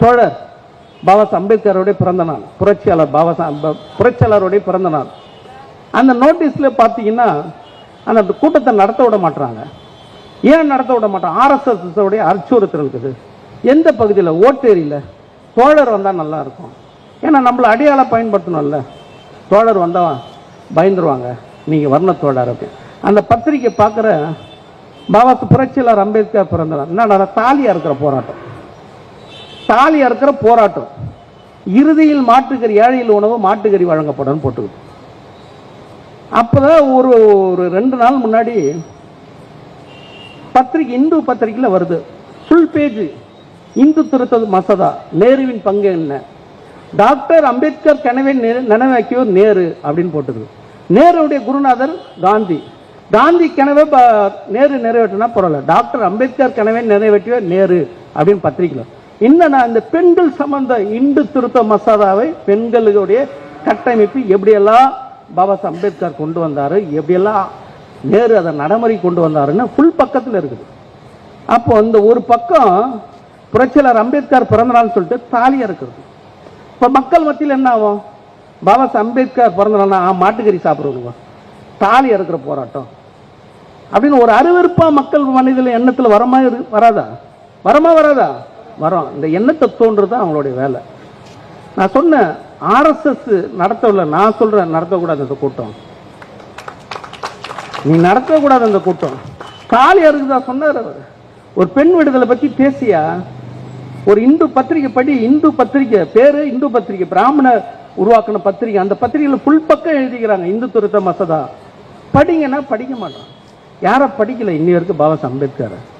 தோழர் பாபா அம்பேத்கருடைய பிறந்த நாள் புரட்சியாளர் பாபா அம்ப- புரட்சியாளருடைய பிறந்த நாள். அந்த நோட்டீஸில் பார்த்தீங்கன்னா அந்த கூட்டத்தை நடத்த விட மாட்டாங்க ஏன் நடத்த விட மாட்டோம் ஆர்எஸ்எஸ்ஸோடைய அச்சுறுத்தல் இருக்குது. எந்த பகுதியில்? ஓட்டேரியில். தோழர் வந்தால் நல்லா இருக்கும் ஏன்னா நம்மளை அடையாளம் பயன்படுத்தணும்ல. தோழர் வந்தால் பயந்துருவாங்க. நீங்கள் வர்ண தோழர் அப்படி அந்த பத்திரிக்கை பார்க்குற பாபா புரட்சியாளர் அம்பேத்கர் பிறந்தவர் என்னடா தாலியாக இருக்கிற போராட்டம். தாலி அறுக்கிற போராட்டம். இறுதியில் மாட்டுக்கறி ஏழையில் உணவு மாட்டுக்கறி வழங்கப்படும் போட்டுக்குது அப்போதான் ஒரு ஒரு ரெண்டு நாள் முன்னாடி பத்திரிக்கை இந்து பத்திரிக்கையில் வருது. ஃபுல் பேஜ் இந்து திருத்த மசோதா. நேருவின் பங்கு என்ன? டாக்டர் அம்பேத்கர் கனவை நினைவாக்கியோர் நேரு அப்படின்னு போட்டுது நேருடைய குருநாதர் காந்தி. காந்தி கனவை ப- நேரு நிறைவேற்றினா பரவாயில்ல. டாக்டர் அம்பேத்கர் கனவை நிறைவேற்றியோ நேரு அப்படின்னு பத்திரிக்கையில் என்னன்னா இந்த பெண்கள் சம்பந்த இந்து திருத்த மசோதாவை பெண்களுடைய கட்டமைப்பு எப்படியெல்லாம் பாபா அம்பேத்கர் கொண்டு வந்தார் எப்படியெல்லாம் நேரு அதை நடைமுறை கொண்டு வந்தாருன்னு ஃபுல் பக்கத்தில் இருக்குது. அப்போ இந்த ஒரு பக்கம் புரட்சியாளர் அம்பேத்கர் பிறந்தநாள்னு சொல்லிட்டு தாலியாக இருக்கிறது. இப்போ மக்கள் மத்தியில் என்ன ஆகும்? பாபா அம்பேத்கர் பிறந்தநாள்னா மாட்டுக்கறி சாப்பிடுவோம் தாலி இருக்கிற போராட்டம். அப்படின்னு ஒரு அருவருப்பா மக்கள் மனிதர்கள் எண்ணத்தில் வரமா இரு- வராதா? வரமா வராதா? வரோம். இந்த எண்ணத்தை தோன்றுறது அவங்களுடைய வேலை. நான் சொன்ன ஆர்எஸ்எஸ் நடத்தவில்லை. நான் சொல்றேன் நடத்தக்கூடாது அந்த கூட்டம். நீ நடத்தக்கூடாது அந்த கூட்டம். காலி அருகுதான் சொன்னார் அவர். ஒரு பெண் விடுதலை பத்தி பேசியா? ஒரு இந்து பத்திரிகை படி இந்து பத்திரிகை பேரு இந்து பத்திரிகை பிராமணர் உருவாக்கின பத்திரிகை அந்த பத்திரிகையில் ஃபுல் பக்கம் எழுதிக்கிறாங்க இந்து திருத்த மசோதா. படிங்கன்னா படிக்க மாட்டோம் யாரை படிக்கல? இன்னி வரைக்கும் பாபா அம்பேத்கர்.